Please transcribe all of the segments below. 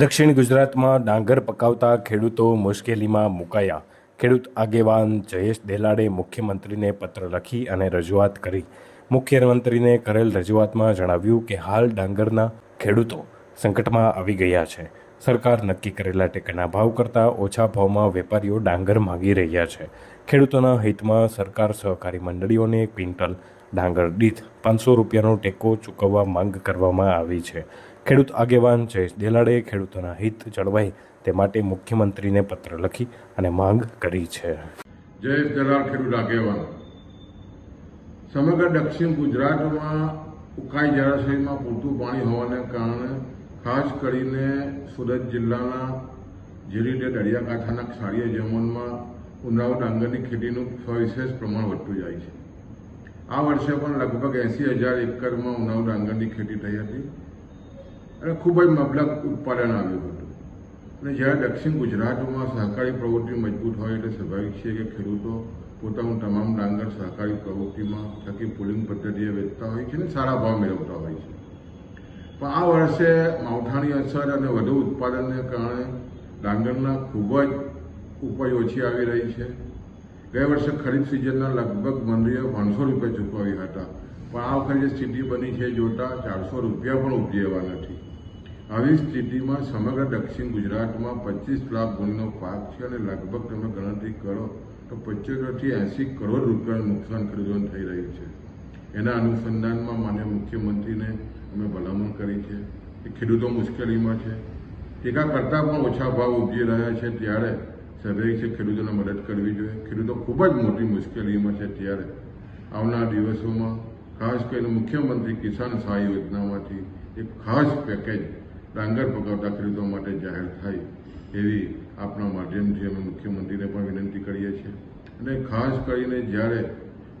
દક્ષિણ ગુજરાતમાં ડાંગર પકાવતા ખેડૂતો મુશ્કેલીમાં મુકાયા. ખેડૂત આગેવાન જયેશ દેલાડે મુખ્યમંત્રીને પત્ર લખી અને રજૂઆત કરી. મુખ્યમંત્રીને કરેલ રજૂઆતમાં જણાવ્યું કે હાલ ડાંગરના ખેડૂતો સંકટમાં આવી ગયા છે. સરકાર નક્કી કરેલા ટેકાના ભાવ કરતાં ઓછા ભાવમાં વેપારીઓ ડાંગર માગી રહ્યા છે. ખેડૂતોના હિતમાં સરકાર સહકારી મંડળીઓને ક્વિન્ટલ ડાંગર દીઠ પાંચસો રૂપિયાનો ટેકો ચૂકવવા માંગ કરવામાં આવી છે. ખેડૂત આગેવાન જયેશ દેલાડે ખેડૂતોના હિત જળવાય તે માટે મુખ્યમંત્રીને પત્ર લખી અને માંગ કરી છે. જયેશ દલાલ ખેડૂત આગેવાન. સમગ્ર દક્ષિણ ગુજરાતમાં ઉકાઈ જળાશયમાં પૂરતું પાણી હોવાને કારણે ખાસ કરીને સુરત જિલ્લાના જે રીતે દરિયાકાંઠાના ક્ષારીય જમીનમાં ઉનાળુ ડાંગરની ખેતીનું સવિશેષ પ્રમાણ વધતું જાય છે. આ વર્ષે પણ લગભગ એંસી હજાર એકરમાં ઉનાળુ ડાંગરની ખેતી થઈ હતી. અને ખૂબ જ મબલક ઉત્પાદન આવ્યું હતું. અને જ્યારે દક્ષિણ ગુજરાતમાં સહકારી પ્રવૃત્તિ મજબૂત હોય એટલે સ્વાભાવિક છે કે ખેડૂતો પોતાનું તમામ ડાંગર સહકારી પ્રવૃત્તિમાં થકી પુલિંગ પદ્ધતિએ વેચતા હોય છે અને સારા ભાવ મેળવતા હોય છે. પણ આ વર્ષે માવઠાની અસર અને વધુ ઉત્પાદનને કારણે ડાંગરના ખૂબ જ ઉપજ ઓછી આવી રહી છે. ગયા વર્ષે ખરીફ સિઝનના લગભગ મંડળીઓ પાંચસો રૂપિયા ચૂકવ્યા હતા. પણ આ વખતે જે સ્થિતિ બની છે જોતા ચારસો રૂપિયા પણ ઉપજેવા નથી. આવી સ્થિતિમાં સમગ્ર દક્ષિણ ગુજરાતમાં પચીસ લાખ ગુણનો પાક છે અને લગભગ તમે ગણતરી કરો તો પંચોતેરથી એંસી કરોડ રૂપિયાનું નુકસાન ખેડૂતોને થઈ રહ્યું છે. એના અનુસંધાનમાં માન્ય મુખ્યમંત્રીને અમે ભલામણ કરી છે કે ખેડૂતો મુશ્કેલીમાં છે. ટેકા કરતાં પણ ઓછા ભાવ ઉપજી રહ્યા છે ત્યારે સ્વાભાવિક છે ખેડૂતોને મદદ કરવી જોઈએ. ખેડૂતો ખૂબ જ મોટી મુશ્કેલીમાં છે ત્યારે આવનાર દિવસોમાં ખાસ કરીને મુખ્યમંત્રી કિસાન સહાય યોજનામાંથી એક ખાસ પેકેજ ડાંગર પકાવતા ખેડૂતો માટે જાહેર થાય એવી આપણા માધ્યમથી અમે મુખ્યમંત્રીને પણ વિનંતી કરીએ છીએ. અને ખાસ કરીને જ્યારે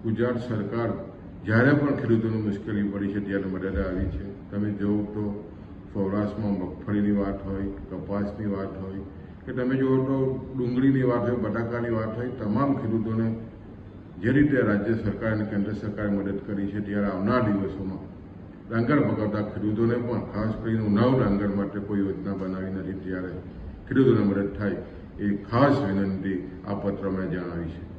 ગુજરાત સરકાર જ્યારે પણ ખેડૂતોને મુશ્કેલી પડી છે ત્યારે મદદ આવી છે. તમે જુઓ તો સૌરાષ્ટ્રમાં મગફળીની વાત હોય, કપાસની વાત હોય કે તમે જુઓ તો ડુંગળીની વાત હોય, બટાકાની વાત હોય, તમામ ખેડૂતોને જે રીતે રાજ્ય સરકાર અને કેન્દ્ર સરકારે મદદ કરી છે ત્યારે આવનાર દિવસોમાં ડાંગર પકડતા ખેડૂતોને પણ ખાસ કરીને ઉનાવ ડાંગર માટે કોઈ યોજના બનાવી નથી ત્યારે ખેડૂતોને મદદ થાય એ ખાસ વિનંતી આ પત્રમાં જણાવી છે.